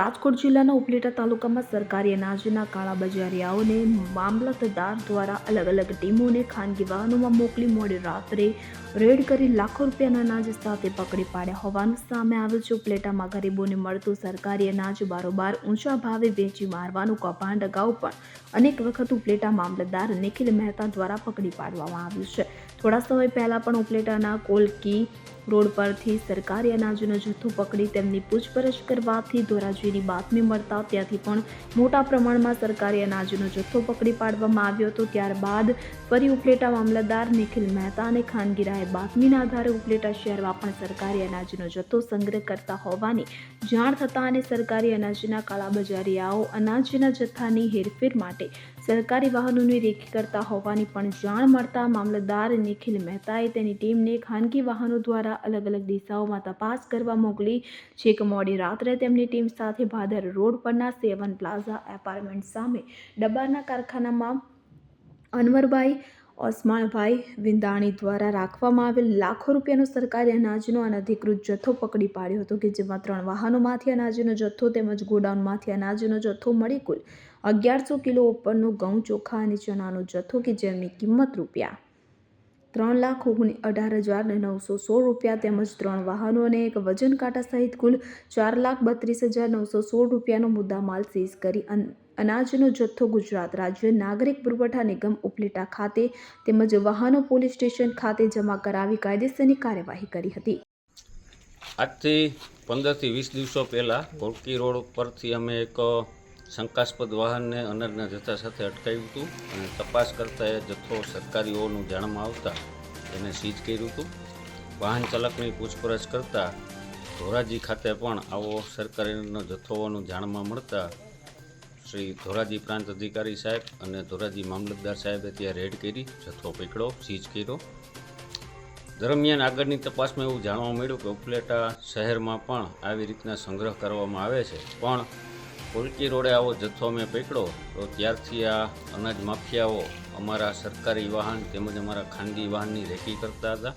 રાજકોટ જિલ્લાના ઉપલેટા તાલુકામાં સરકારી અનાજના કાળાબજારિયાઓને મામલતદાર દ્વારા અલગ અલગ ટીમોને ખાનગી વાહનોમાં મોકલી મોડી રાત્રે રેડ કરી લાખો રૂપિયાના અનાજ સાથે પકડી પાડ્યા હોવાનું સામે આવ્યું છે. ઉપલેટામાં ગરીબોને મળતું સરકારી અનાજ બારોબાર ઊંચા ભાવે વેચી મારવાનું કૌભાંડ અગાઉ પણ અનેક વખત ઉપલેટા મામલતદાર નિખિલ મહેતા દ્વારા પકડી પાડવામાં આવ્યું છે. થોડા સમય પહેલાં પણ ઉપલેટાના કોલકી રોડ પરથી સરકારી અનાજનો જથ્થો પકડી તેમની પૂછપરછ કરવાથી ધોરાજીની બાતમી મળતા ત્યાંથી પણ મોટા પ્રમાણમાં સરકારી અનાજનો જથ્થો પકડી પાડવામાં આવ્યો હતો. ત્યારબાદ ફરી ઉપલેટા મામલતદાર નિખિલ મહેતા અને ખાનગી રાયે બાતમીના આધારે ઉપલેટા શહેરમાં પણ સરકારી અનાજનો જથ્થો સંગ્રહ કરતા હોવાની જાણ થતાં અને સરકારી અનાજના કાળાબજારિયાઓ અનાજના જથ્થાની હેરફેર માટે સરકારી વાહનોની રેખી કરતા હોવાની પણ જાણ મળતા મામલતદાર નિખિલ મહેતાએ તેની ટીમને ખાનગી વાહનો દ્વારા અલગ અલગ દિશાઓમાં તપાસ કરવા મોકલી છેક મોડી રાત્રે તેમની ટીમ સાથે ભાદર રોડ પરના સેવન પ્લાઝા એપાર્ટમેન્ટ સામે ડબ્બાના કારખાનામાં અનવરભાઈ ઓસમાણભાઈ વિંદાણી દ્વારા રાખવામાં આવેલ લાખો રૂપિયાનો સરકારી અનાજનો અનધિકૃત જથ્થો પકડી પાડ્યો હતો કે જેમાં ત્રણ વાહનોમાંથી અનાજનો જથ્થો તેમજ ગોડાઉનમાંથી અનાજનો જથ્થો મળી કુલ અગિયારસો કિલો ઉપરનો ઘઉં ચોખા અને ચણાનો જથ્થો કે જેમની કિંમત રૂપિયા ત્રણ લાખ ઓગણી અઢાર હજાર નવસો સોળ રૂપિયા તેમજ ત્રણ વાહનો અને એક વજન કાંટા સહિત કુલ ચાર લાખ બત્રીસ હજાર નવસો સોળ રૂપિયાનો મુદ્દામાલ સીઝ કરી અનાજનો જથ્થો ગુજરાત રાજ્ય નાગરિક પુરવઠા નિગમ ઉપલેટા ખાતે તેમજ વાહનો પોલીસ સ્ટેશન ખાતે જમા કરાવી કાયદેસરની કાર્યવાહી કરી હતી. આજથી પંદરથી વીસ દિવસો પહેલાં કોલકી રોડ પરથી અમે એક શંકાસ્પદ વાહનને અનાજના જથ્થા સાથે અટકાવ્યું હતું અને તપાસ કરતાં એ જથ્થો સરકારીઓનું જાણમાં આવતા એને સીઝ કર્યું હતું. વાહન ચાલકની પૂછપરછ કરતાં ધોરાજી ખાતે પણ આવો સરકારીનો જથ્થો હોવાનું જાણમાં મળતા શ્રી ધોરાજી પ્રાંત અધિકારી સાહેબ અને ધોરાજી મામલતદાર સાહેબે ત્યાં રેડ કરી જથ્થો પકડ્યો, સીઝ કર્યો. દરમિયાન આગળની તપાસમાં એવું જાણવા મળ્યું કે ઉપલેટા શહેરમાં પણ આવી રીતના સંગ્રહ કરવામાં આવે છે. પણ કોલકી રોડે આવો જથ્થો અમે પકડ્યો, તો ત્યારથી આ અનાજ માફિયાઓ અમારા સરકારી વાહન તેમજ અમારા ખાનગી વાહનની રેકી કરતા હતા.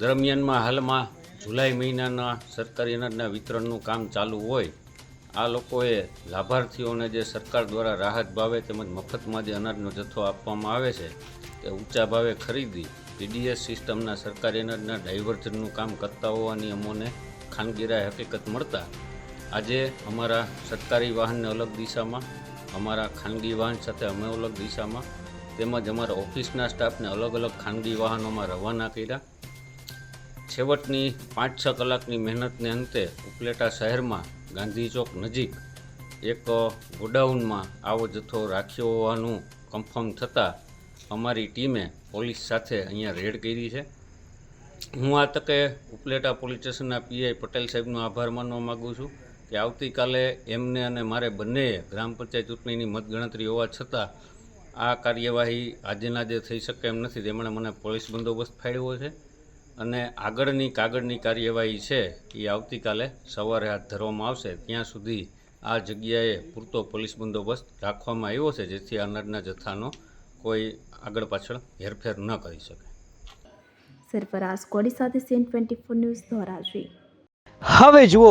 દરમિયાનમાં હાલમાં જુલાઈ મહિનાના સરકારી અનાજના વિતરણનું કામ ચાલુ હોય, આ લોકોએ લાભાર્થીઓને જે સરકાર દ્વારા રાહત ભાવે તેમજ મફતમાં જે અનાજનો જથ્થો આપવામાં આવે છે, તે ઊંચા ભાવે ખરીદી પીડીએસ સિસ્ટમના સરકારી અનાજના ડાયવર્ઝનનું કામ કરતા હોવાની અમોને ખાનગીરાએ હકીકત મળતા આજે અમારા સરકારી વાહનને અલગ દિશામાં, અમારા ખાનગી વાહન સાથે અમે અલગ દિશામાં, તેમજ અમારા ઓફિસના સ્ટાફને અલગ અલગ ખાનગી વાહનોમાં રવાના કર્યા. છેવટની પાંચ છ કલાકની મહેનતને અંતે ઉપલેટા શહેરમાં ગાંધી ચોક નજીક એક ગોડાઉનમાં આવો જથ્થો રાખ્યો હોવાનું કન્ફર્મ થતાં અમારી ટીમે પોલીસ સાથે અહીંયા રેડ કરી છે. હું આ તકે ઉપલેટા પોલીસ સ્ટેશનના પીઆઈ પટેલ સાહેબનો આભાર માનવા માગું છું. કે આવતીકાલે એમને અને મારે બંનેએ ગ્રામ પંચાયત ચૂંટણીની મતગણતરી હોવા છતાં આ કાર્યવાહી આજેના જે થઈ શકે એમ નથી તેમણે મને પોલીસ બંદોબસ્ત ફાળવ્યો છે અને આગળની કાગળની કાર્યવાહી છે એ આવતીકાલે સવારે હાથ ધરવામાં આવશે. ત્યાં સુધી આ જગ્યાએ પૂરતો પોલીસ બંદોબસ્ત રાખવામાં આવ્યો છે જેથી અનાજના જથ્થાનો કોઈ આગળ પાછળ હેરફેર ન કરી શકે. સરફરાઝ કોડી સાથે CN twenty four news Dhoraji. હવે જુઓ